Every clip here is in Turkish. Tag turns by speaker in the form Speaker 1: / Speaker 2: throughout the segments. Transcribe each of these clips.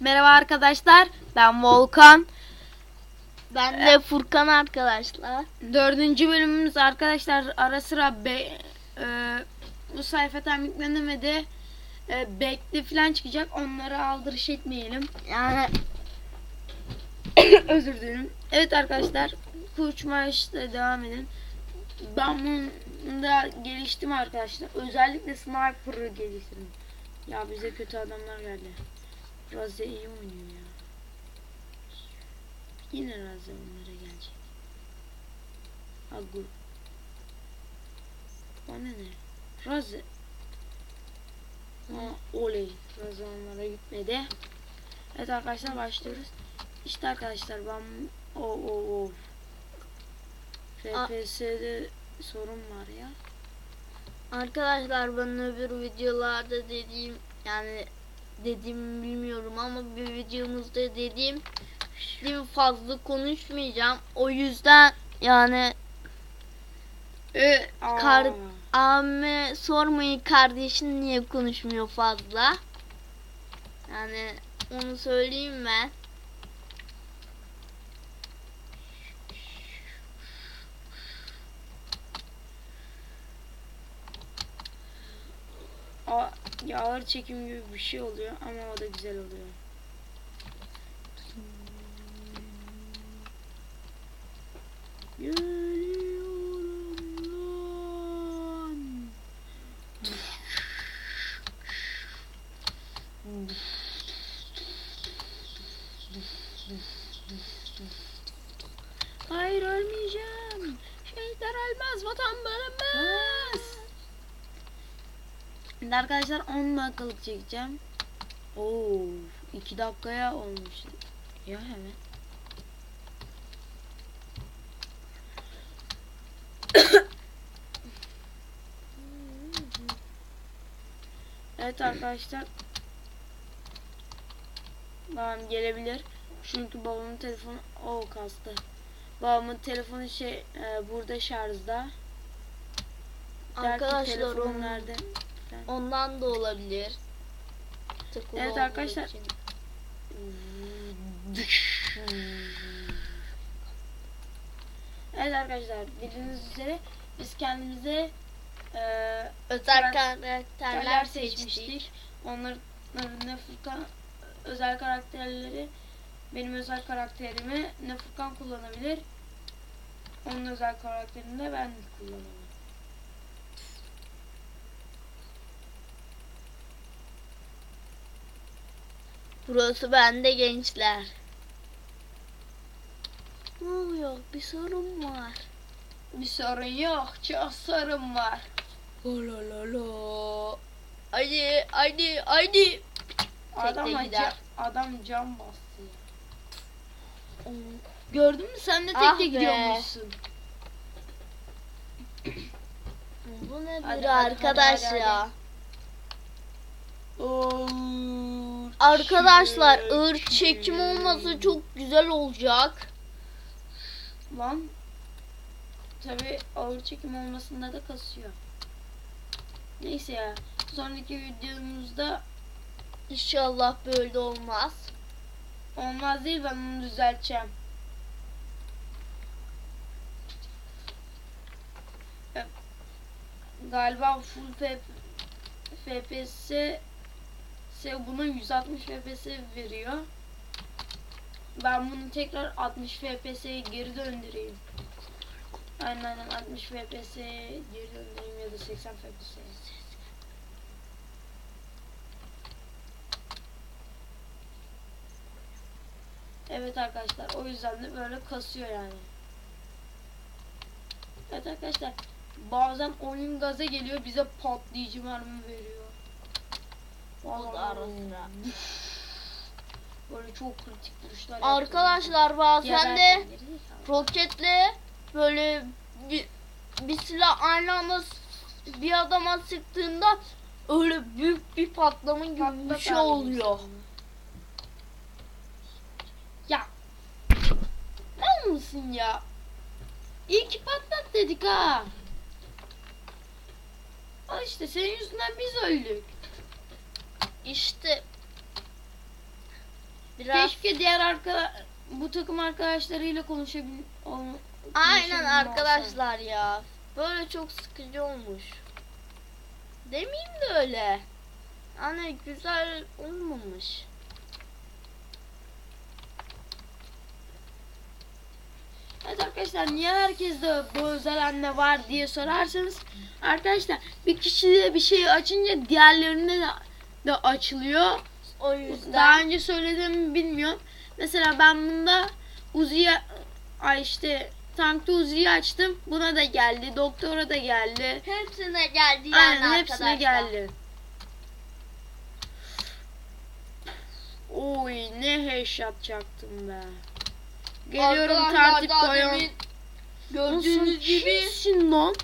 Speaker 1: Merhaba arkadaşlar. Ben Volkan.
Speaker 2: Ben de Furkan arkadaşlar.
Speaker 1: Dördüncü bölümümüz arkadaşlar ara sıra be, e, bu sayfadan yüklenemedi. E, bekli falan çıkacak. Onları aldırış etmeyelim.
Speaker 2: Yani
Speaker 1: Özür dilerim. Evet arkadaşlar. Uçma işte devam edin. Ben bunda geliştim arkadaşlar. Özellikle sniper'ı geliştirdim. Ya bize kötü adamlar geldi. Raze iyi oynuyor ya. Yine Raze onlara gelecek. Agu. Bana ne? Raze. Ha, oley. Raze onlara gitmedi. Evet arkadaşlar başlıyoruz. İşte arkadaşlar ben o o o FPS'de sorun var ya.
Speaker 2: arkadaşlar ben öbür videolarda dediğim yani dediğimi bilmiyorum ama bir videomuzda dediğim şimdi fazla konuşmayacağım. O yüzden yani
Speaker 1: E.
Speaker 2: Kar- abime sormayın kardeşin niye konuşmuyor fazla. Yani onu söyleyeyim ben.
Speaker 1: Aa, ya ağır çekim gibi bir şey oluyor ama o da güzel oluyor. Hayır ölmeyeceğim. Şehitler ölmez, vatan bölünmez. Şimdi arkadaşlar 10 dakikalık çekeceğim. Oo, 2 dakikaya olmuş. Ya hemen. evet arkadaşlar. Babam gelebilir. Çünkü babamın telefonu o kastı. Babamın telefonu şey e, burada şarjda.
Speaker 2: Arkadaşlar onun-
Speaker 1: nerede?
Speaker 2: Ondan da olabilir. Tıklı
Speaker 1: Evet arkadaşlar.
Speaker 2: için.
Speaker 1: Evet arkadaşlar bildiğiniz üzere biz kendimize e,
Speaker 2: Özel
Speaker 1: karakterler seçmiştik.
Speaker 2: seçtik.
Speaker 1: Onların ne Furkan özel karakterleri benim özel karakterimi ne Furkan kullanabilir. Onun özel karakterini de ben kullanabilirim.
Speaker 2: Burası bende gençler. Ne oluyor? Bir sorun var.
Speaker 1: Bir sorun yok. Çok sorun var.
Speaker 2: La la la. Hadi hadi hadi.
Speaker 1: Adam, adam cam bastı ya. Gördün mü sen de tekte
Speaker 2: Ah
Speaker 1: gidiyormuşsun.
Speaker 2: Bu nedir
Speaker 1: Hadi, hadi,
Speaker 2: arkadaş
Speaker 1: hadi, hadi,
Speaker 2: ya?
Speaker 1: Oo,
Speaker 2: Arkadaşlar
Speaker 1: çek,
Speaker 2: ır çekim olmasa çok güzel olacak.
Speaker 1: Lan. Tabi ağır çekim olmasında da kasıyor. Neyse ya. Sonraki videomuzda
Speaker 2: İnşallah böyle olmaz.
Speaker 1: olmaz değil ben onu düzelteceğim. Galiba full FPS ise buna 160 FPS veriyor. Ben bunu tekrar 60 FPS'ye geri döndüreyim. Aynen aynen 60 FPS'ye geri döndüreyim ya da 80 FPS'ye. Evet arkadaşlar o yüzden de böyle kasıyor yani. Evet arkadaşlar bazen oyun gaza geliyor bize patlayıcı mermi veriyor.
Speaker 2: O da ara sıra.
Speaker 1: Böyle çok kritik vuruşlar.
Speaker 2: Arkadaşlar bazen de roketle böyle bir, bir silah aynı anda bir adama sıktığında öyle büyük bir patlama gibi bir şey oluyor.
Speaker 1: Ya. Ne mısın ya? İyi ki patlat dedik ha. Al işte senin yüzünden biz öldük.
Speaker 2: İşte Biraz
Speaker 1: Keşke diğer arka bu takım arkadaşlarıyla konuşabil ol,
Speaker 2: Aynen
Speaker 1: konuşabilme
Speaker 2: arkadaşlar ya. Böyle çok sıkıcı olmuş. Demeyeyim de öyle. Hani güzel olmamış.
Speaker 1: Evet arkadaşlar niye herkeste bu özel anne var diye sorarsanız arkadaşlar bir kişide bir şey açınca diğerlerinde de, de açılıyor.
Speaker 2: O yüzden
Speaker 1: Daha önce söyledim bilmiyorum. Mesela ben bunda Uzi'ye ay işte tankta Uzi'yi açtım. Buna da geldi. Doktora da geldi.
Speaker 2: hepsine geldi yani
Speaker 1: Aynen hepsine
Speaker 2: arkadaşlar.
Speaker 1: geldi. Oy ne headshot çaktım be. Geliyorum koyun.
Speaker 2: demin Gördüğünüz gibi
Speaker 1: Kimsin lan?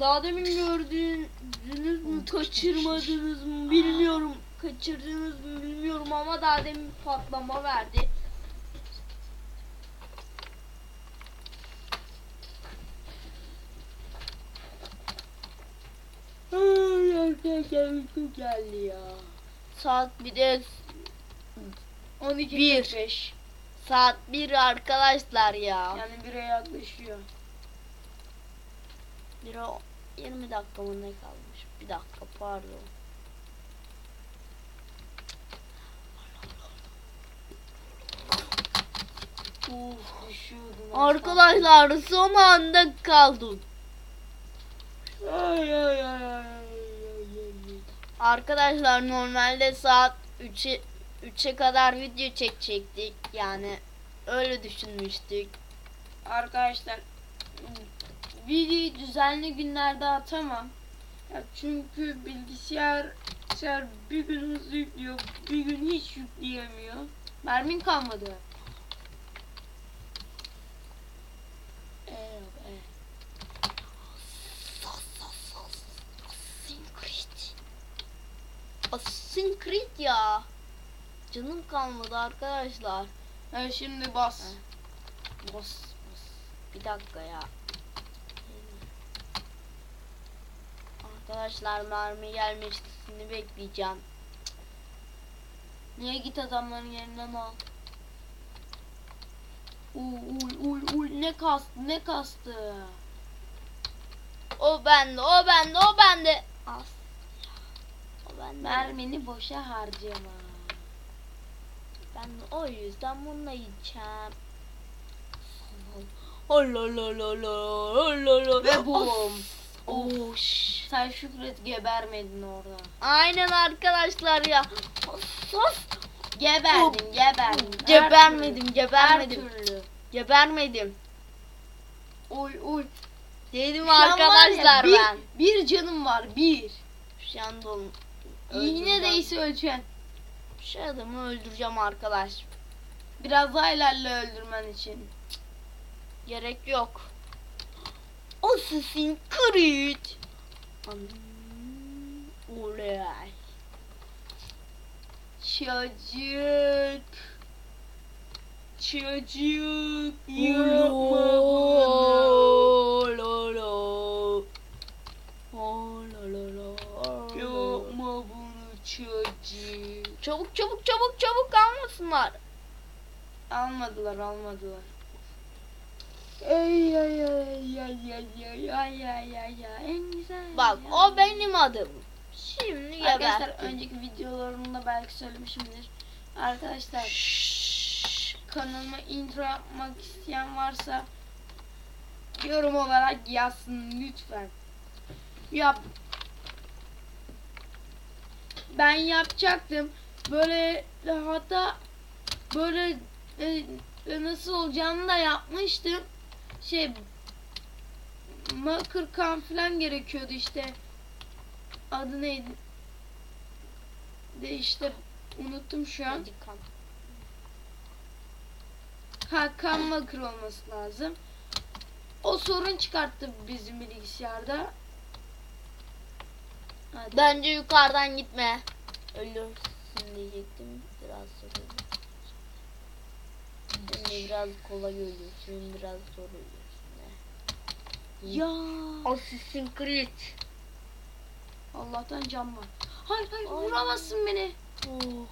Speaker 2: Daha demin gördüğünüz mü kaçırmadınız mı bilmiyorum. Kaçırdınız mı bilmiyorum ama daha demin patlama verdi.
Speaker 1: Arkadaşlar uykum geldi ya.
Speaker 2: Saat bir de
Speaker 1: 12
Speaker 2: Bir.
Speaker 1: 45.
Speaker 2: saat bir arkadaşlar ya.
Speaker 1: Yani bire yaklaşıyor.
Speaker 2: Bir o 20 dakika mı ne kalmış? Bir dakika pardon.
Speaker 1: Uf düşüyordum.
Speaker 2: Arkadaşlar son anda kaldım.
Speaker 1: ay ay ay ay.
Speaker 2: Arkadaşlar normalde saat 3'e 3'e kadar video çekecektik. Yani öyle düşünmüştük.
Speaker 1: Arkadaşlar videoyu düzenli günlerde atamam. Ya çünkü bilgisayar bilgisayar bir gün hızlı yüklüyor, bir gün hiç yükleyemiyor. Mermin kalmadı. Ee, e.
Speaker 2: Syncrit. Syncrit ya. Canım kalmadı arkadaşlar.
Speaker 1: Ha, şimdi bas. Bas bas.
Speaker 2: Bir dakika ya. Arkadaşlar mermi gelmesini bekleyeceğim.
Speaker 1: Niye git adamların yerinden al? Uy uy uy uy ne kastı ne kastı.
Speaker 2: O bende, o bende, o bende. As. O bende.
Speaker 1: Mermini boşa harcama.
Speaker 2: Ben o yüzden bununla yiyeceğim. Allah Allah Allah Allah Allah.
Speaker 1: Ve bum.
Speaker 2: Oş.
Speaker 1: Sen Şükret gebermedin orada.
Speaker 2: Aynen arkadaşlar ya. Sos.
Speaker 1: Geberdin, geberdin. Her
Speaker 2: Gebermedim,
Speaker 1: türlü.
Speaker 2: gebermedim.
Speaker 1: Her türlü.
Speaker 2: Gebermedim.
Speaker 1: Oy oy.
Speaker 2: Dedim
Speaker 1: Şu an var ya,
Speaker 2: arkadaşlar
Speaker 1: bir,
Speaker 2: ben.
Speaker 1: Bir canım var, bir.
Speaker 2: Şu anda onu
Speaker 1: İğne
Speaker 2: öldüreceğim.
Speaker 1: değse ölçen.
Speaker 2: Şu adamı öldüreceğim arkadaş.
Speaker 1: Biraz daha ilerle öldürmen için.
Speaker 2: Gerek yok. Assassin's Creed. Uğray.
Speaker 1: Çocuk. Çocuk
Speaker 2: yapma
Speaker 1: bunu.
Speaker 2: Lo lo.
Speaker 1: Yapma bunu çocuk.
Speaker 2: Çabuk çabuk çabuk çabuk almasınlar.
Speaker 1: Almadılar almadılar. Ay ay ay ay ay ay ay ay ay ay en güzel.
Speaker 2: Bak
Speaker 1: ya.
Speaker 2: o benim adım. Şimdi
Speaker 1: Arkadaşlar
Speaker 2: gebertim.
Speaker 1: önceki videolarımda belki söylemişimdir. Arkadaşlar
Speaker 2: Şşş.
Speaker 1: kanalıma intro yapmak isteyen varsa yorum olarak yazsın lütfen. Yap. Ben yapacaktım. Böyle hatta böyle e, nasıl olacağını da yapmıştım. Şey Makır kan falan gerekiyordu işte. Adı neydi? De işte unuttum şu an. Ha kan makır olması lazım. O sorun çıkarttı bizim bilgisayarda. Hadi.
Speaker 2: Bence yukarıdan gitme. Ölürsün diyecektim. Biraz sonra. Şimdi biraz kolay ölürsün, biraz zor ölürsün.
Speaker 1: Ya
Speaker 2: Assassin's Creed.
Speaker 1: Allah'tan cam var. Hayır hayır
Speaker 2: Ay.
Speaker 1: vuramazsın beni.
Speaker 2: Oh.